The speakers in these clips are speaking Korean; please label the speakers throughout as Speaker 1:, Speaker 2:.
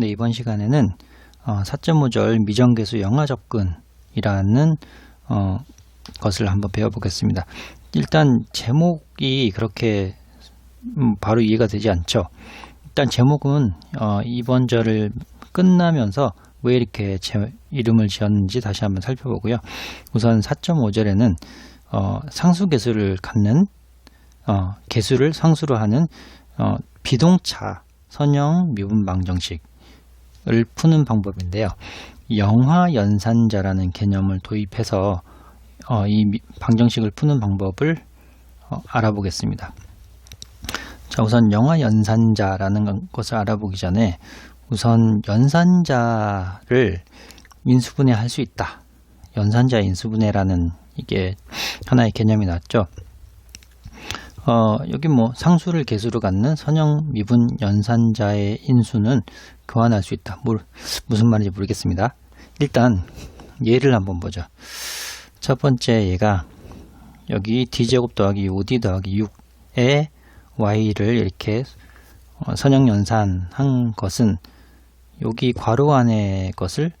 Speaker 1: 네, 이번 시간에는 어, 4.5절 미정계수 영화 접근이라는 어, 것을 한번 배워보겠습니다. 일단 제목이 그렇게 음, 바로 이해가 되지 않죠. 일단 제목은 어, 이번 절을 끝나면서 왜 이렇게 제 이름을 지었는지 다시 한번 살펴보고요. 우선 4.5절에는 어, 상수 계수를 갖는 어, 개수를 상수로 하는 어, 비동차 선형 미분 방정식 을 푸는 방법인데요. 영화 연산자라는 개념을 도입해서 어, 이 방정식을 푸는 방법을 어, 알아보겠습니다. 자, 우선 영화 연산자라는 것을 알아보기 전에 우선 연산자를 인수분해 할 수 있다. 연산자 인수분해라는 이게 하나의 개념이 나왔죠. 어, 여기 뭐 상수를 개수로 갖는 선형 미분 연산자의 인수는 교환할 수 있다. 뭘, 무슨 말인지 모르겠습니다. 일단 예를 한번 보죠. 첫 번째 얘가 여기 d제곱 더하기 5d 더하기 6에 y를 이렇게 어, 선형 연산한 것은 여기 괄호 안의 것을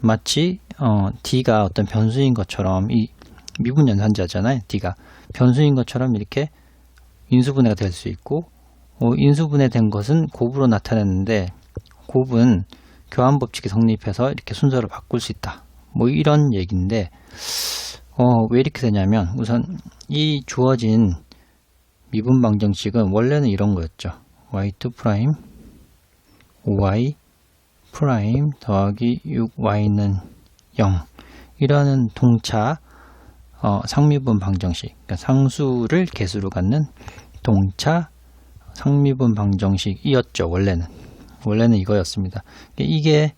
Speaker 1: 마치 어, d가 어떤 변수인 것처럼 이 미분 연산자잖아요. d가 변수인 것처럼 이렇게 인수분해가 될 수 있고 어, 인수분해된 것은 곱으로 나타냈는데 곱은 교환 법칙이 성립해서 이렇게 순서를 바꿀 수 있다. 뭐 이런 얘기인데 어, 왜 이렇게 되냐면 우선 이 주어진 미분 방정식은 원래는 이런 거였죠. y2 프라임 5y 프라임 더하기 6y는 0 이라는 동차 어, 상미분 방정식. 그러니까 상수를 개수로 갖는 동차 상미분 방정식이었죠 원래는. 원래는 이거였습니다. 이게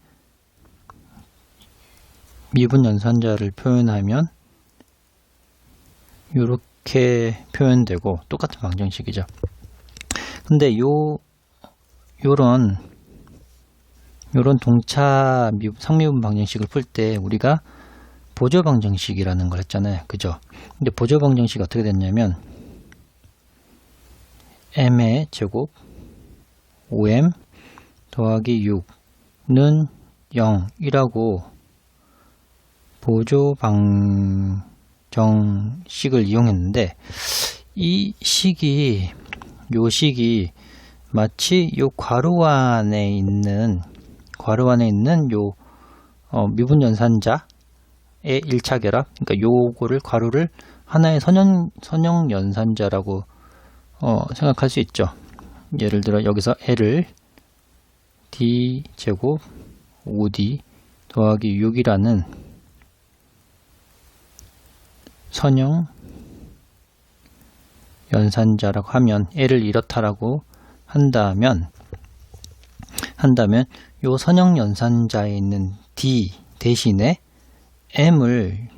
Speaker 1: 미분 연산자를 표현하면 이렇게 표현되고 똑같은 방정식이죠. 근데 요 요런 요런 동차 상미분 방정식을 풀 때 우리가 보조 방정식이라는 걸 했잖아요. 그죠? 근데 보조 방정식이 어떻게 됐냐면 m의 제곱 5m 더하기 6는 0이라고 보조 방정식을 이용했는데 이 식이 요 식이 마치 요 괄호 안에 있는 괄호 안에 있는 요 어, 미분 연산자의 1차 결합 그러니까 요거를 괄호를 하나의 선형, 선형 연산자라고 어, 생각할 수 있죠. 예를 들어 여기서 L을 D 제곱 5D 더하기 6이라는 선형 연산자라고 하면 L을 이렇다라고 한다면 한다면 요 선형 연산자에 있는 D 대신에 M을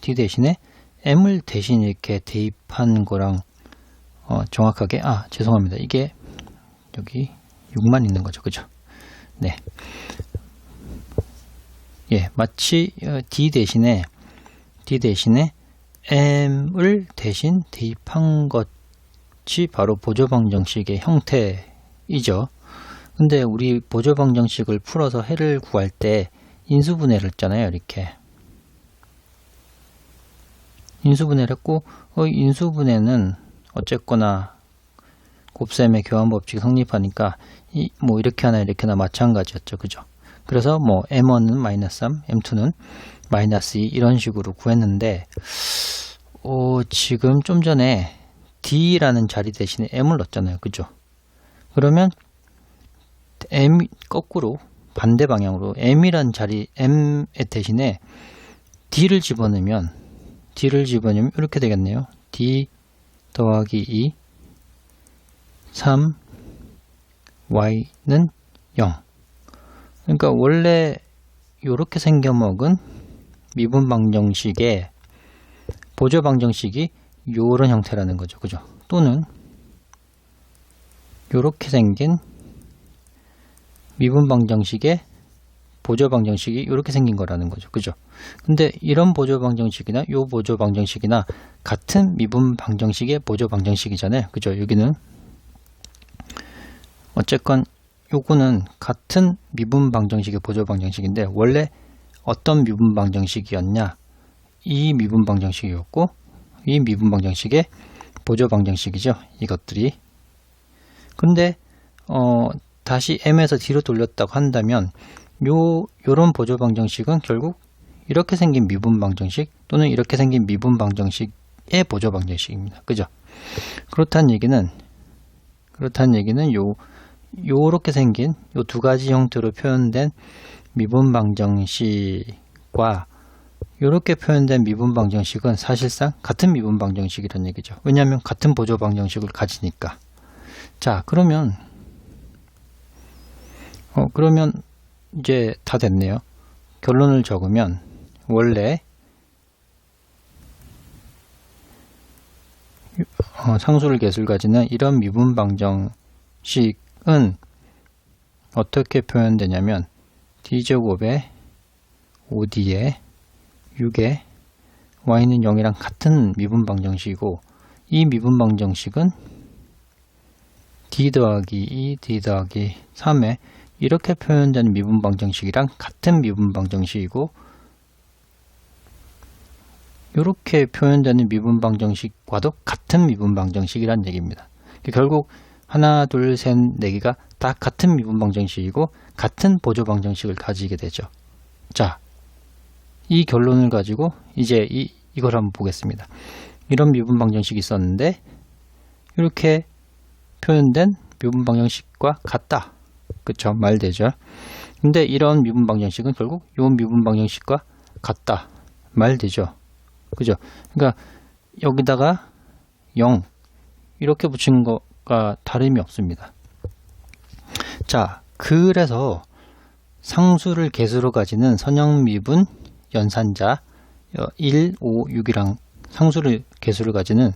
Speaker 1: D 대신에 M을 대신 이렇게 대입한 거랑 어, 정확하게 아 죄송합니다 이게 여기 6만 있는 거죠 그죠 네 예, 마치 어, D 대신에 D 대신에 M을 대신 대입한 것이 바로 보조방정식의 형태이죠. 근데 우리 보조방정식을 풀어서 해를 구할 때 인수분해를 했잖아요. 이렇게 인수분해를 했고 어, 인수분해는 어쨌거나 곱셈의 교환 법칙이 성립하니까 이, 뭐 이렇게 하나 이렇게 하나 마찬가지였죠. 그죠? 그래서 뭐 m1은 마이너스 3, m2는 마이너스 2 이런 식으로 구했는데 어, 지금 좀 전에 d라는 자리 대신에 m을 넣었잖아요. 그죠? 그러면 m 거꾸로 반대 방향으로 m이란 자리 m 대신에 d를 집어넣으면 d를 집어넣으면 이렇게 되겠네요. d 더하기 2 3 y는 0 그러니까 원래 이렇게 생겨먹은 미분 방정식의 보조 방정식이 이런 형태라는 거죠. 그죠? 또는 이렇게 생긴 미분 방정식의 보조 방정식이 이렇게 생긴 거라는 거죠. 그죠? 근데 이런 보조 방정식이나 요 보조 방정식이나 같은 미분 방정식의 보조 방정식이잖아요. 그죠? 여기는 어쨌건 요거는 같은 미분 방정식의 보조 방정식인데 원래 어떤 미분 방정식이었냐? 이 미분 방정식이었고 이 미분 방정식의 보조 방정식이죠. 이것들이. 근데 어 다시 m에서 d로 돌렸다고 한다면 요 요런 보조 방정식은 결국 이렇게 생긴 미분 방정식 또는 이렇게 생긴 미분 방정식의 보조 방정식입니다. 그죠? 그렇다는 얘기는 그렇다는 얘기는 요 요렇게 생긴 요 두 가지 형태로 표현된 미분 방정식과 이렇게 표현된 미분 방정식은 사실상 같은 미분 방정식이라는 얘기죠. 왜냐하면 같은 보조 방정식을 가지니까. 자, 그러면 어, 그러면 이제 다 됐네요. 결론을 적으면 원래 어, 상수를 개수를 가지는 이런 미분 방정식은 어떻게 표현되냐면 d제곱에 5d에 6에 y는 0이랑 같은 미분 방정식이고 이 미분 방정식은 d 더하기 2, d 더하기 3에 이렇게 표현되는 미분 방정식이랑 같은 미분 방정식이고 이렇게 표현되는 미분 방정식과도 같은 미분 방정식이란 얘기입니다. 결국 하나, 둘, 셋, 네 개가 다 같은 미분 방정식이고 같은 보조 방정식을 가지게 되죠. 자, 이 결론을 가지고 이제 이, 이걸 한번 보겠습니다. 이런 미분 방정식이 있었는데 이렇게 표현된 미분 방정식과 같다. 그쵸? 말되죠. 근데 이런 미분 방정식은 결국 이 미분 방정식과 같다. 말되죠. 그죠? 그러니까 여기다가 0 이렇게 붙인 거가 다름이 없습니다. 자, 그래서 상수를 개수로 가지는 선형 미분 연산자 1, 5, 6이랑 상수를 개수를 가지는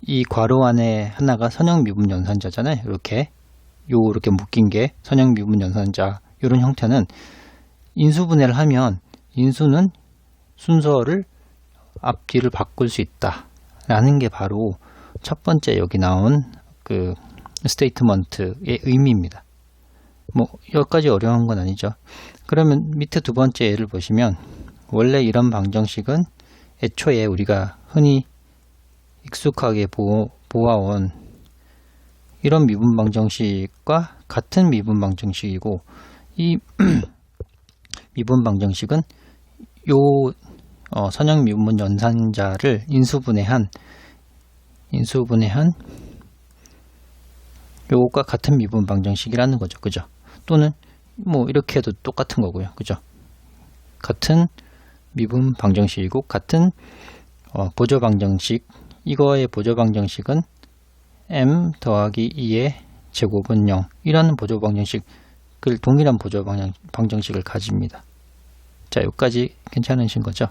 Speaker 1: 이 괄호 안에 하나가 선형 미분 연산자잖아요. 이렇게 요 이렇게 묶인 게 선형 미분 연산자 이런 형태는 인수분해를 하면 인수는 순서를 앞뒤를 바꿀 수 있다 라는 게 바로 첫 번째 여기 나온 그 스테이트먼트의 의미입니다. 뭐 여기까지 어려운 건 아니죠. 그러면 밑에 두 번째 예를 보시면 원래 이런 방정식은 애초에 우리가 흔히 익숙하게 보, 보아온 이런 미분 방정식과 같은 미분 방정식이고 이 미분 방정식은 요 어, 선형 미분 연산자를 인수분해한 인수분해한 요것과 같은 미분 방정식이라는 거죠. 그죠? 또는 뭐 이렇게 해도 똑같은 거고요. 그죠? 같은 미분 방정식이고 같은 어, 보조 방정식 이거의 보조 방정식은 m 더하기 2의 제곱은 0 이라는 보조 방정식을 동일한 보조 방정식을 가집니다. 자 여기까지 괜찮으신 거죠?